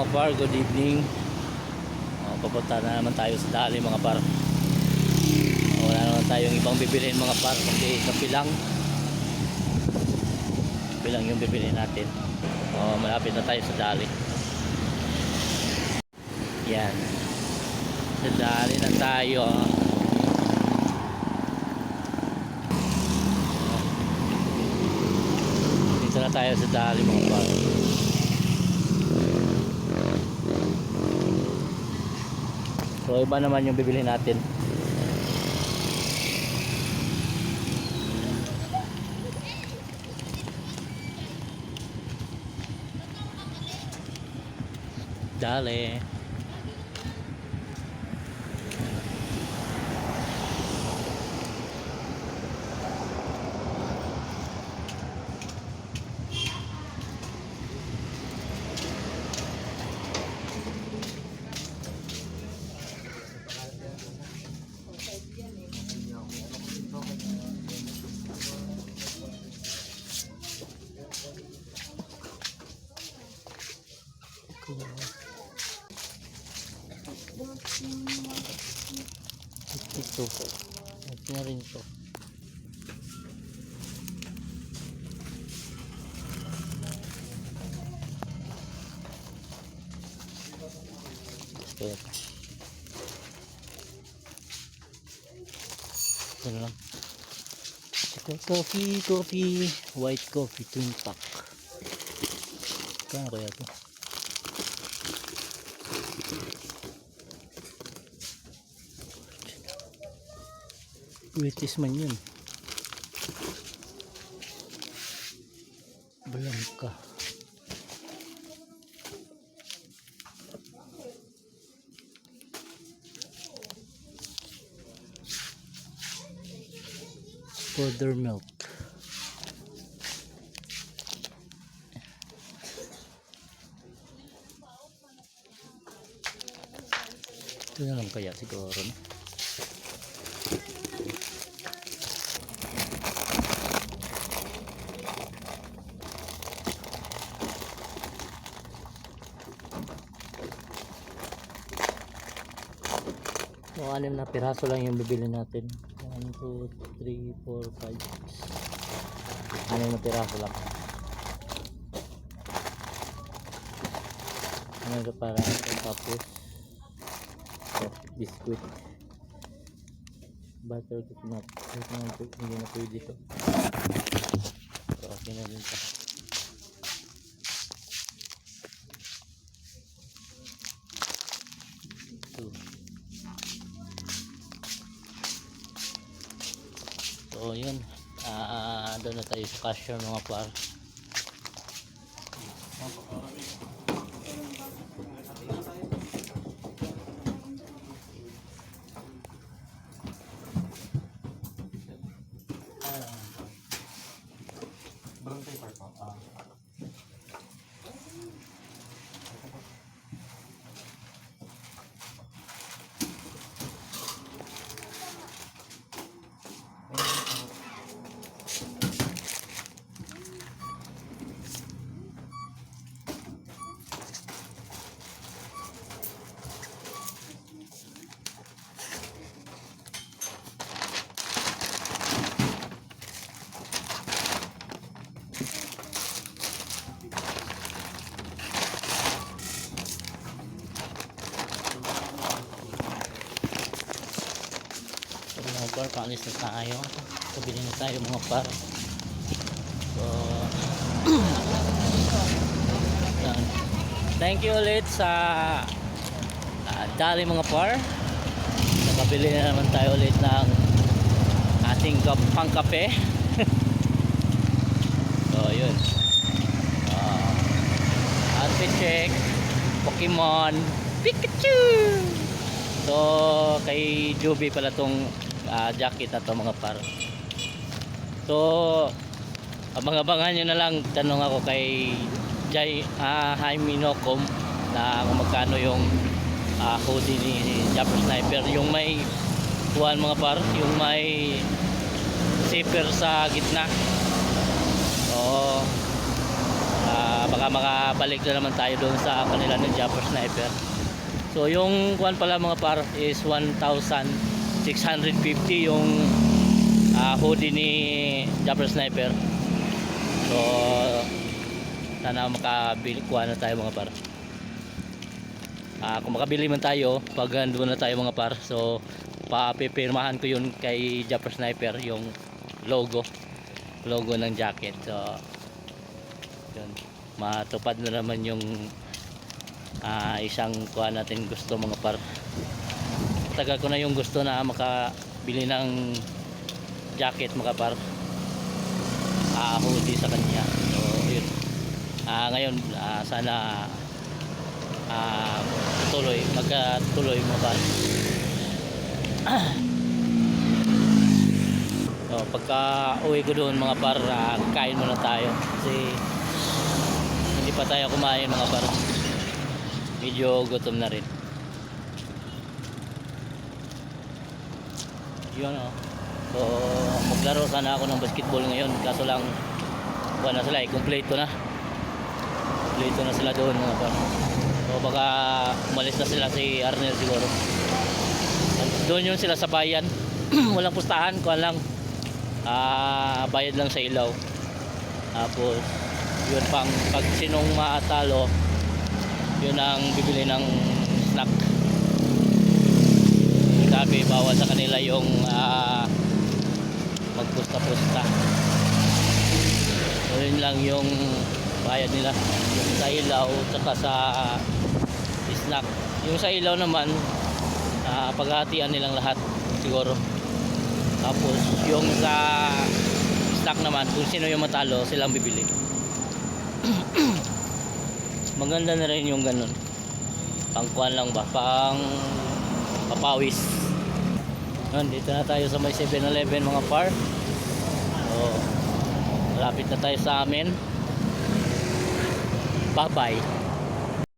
mga par, good evening. Uh, papunta na naman tayo sa dali mga par. Wala naman tayong ibang bibilhin mga par, kundi kape lang. Kape lang yung bibilhin natin. Uh, malapit na tayo sa dali. Yan. Sa dali na tayo. Dito na tayo sa dali mga par. So iba naman yung bibili natin. Dale. Ito. Ito na rin ito. Ito. Ito na lang. Ito, coffee, coffee. White coffee, twin pack. Kano kaya ito? Waitis man yun. Balangka. Powder milk. Ito na lang kaya siguro. No? So, anim na piraso lang yung bibili natin. 1, 2, 3, 4, 5, 6. Anim na piraso lang. Ano ito para tapos biscuit butter naman po, hindi na pwede ito so okay na rin ito So yun, ah doon na tayo sa cashier mga par. So mga par, paalis na tayo. Pabili na tayo mga par. So. Thank you ulit sa ah, dali mga par. Nakabili na naman tayo ulit ng ating kap pangkape. so, yun. Uh, check Pokemon, Pikachu! So, kay Joby pala tong ah, jacket na to mga par. So, abang-abangan nyo na lang. Tanong ako kay Jai, ah, Jaime Nocom na kung magkano yung ah, hoodie ni Japper Sniper. Yung may buwan mga par, yung may zipper sa gitna. So, ah, baka makabalik na naman tayo doon sa kanila ng Jumper Sniper. So yung kuan pala mga par is 1,650 yung ah, hoodie ni Jumper Sniper. So sana makabili kuha na tayo mga par. Ah, kung makabili man tayo, pag doon na tayo mga par. So papipirmahan ko yun kay Jumper Sniper yung logo logo ng jacket. So yun matupad na naman yung ah, isang kuha natin gusto mga par tagal ko na yung gusto na makabili ng jacket mga par ah, hoodie sa kanya. So yun. Ah, ngayon ah, sana ah, tuloy magkatuloy mga par so pagka uwi ko doon mga par ah, kain muna tayo. Kasi hindi pa tayo kumain mga par. Medyo gutom na rin yun oh. So maglaro sana ako ng basketball ngayon. Kaso lang wala na sila eh. Kompleto na. Kompleto na sila doon mga par. So baka umalis na sila si Arnel siguro. Doon yun sila sa bayan. Walang pustahan kuha lang. Ah bayad lang sa ilaw. Tapos yun pang pag sinong maatalo yun ang bibili ng snack bawal sa kanila yung ah, magpusta-pusta. So yun lang yung bayad nila. Yung sa ilaw saka sa snack. Yung sa ilaw naman ah, paghahatian nilang lahat siguro. Tapos yung sa snack naman kung sino yung matalo silang bibili. Maganda na rin yung ganun. Pangkuan lang ba? Pang papawis Yun, dito na tayo sa may 7-Eleven mga par. So malapit na tayo sa amin. Bye bye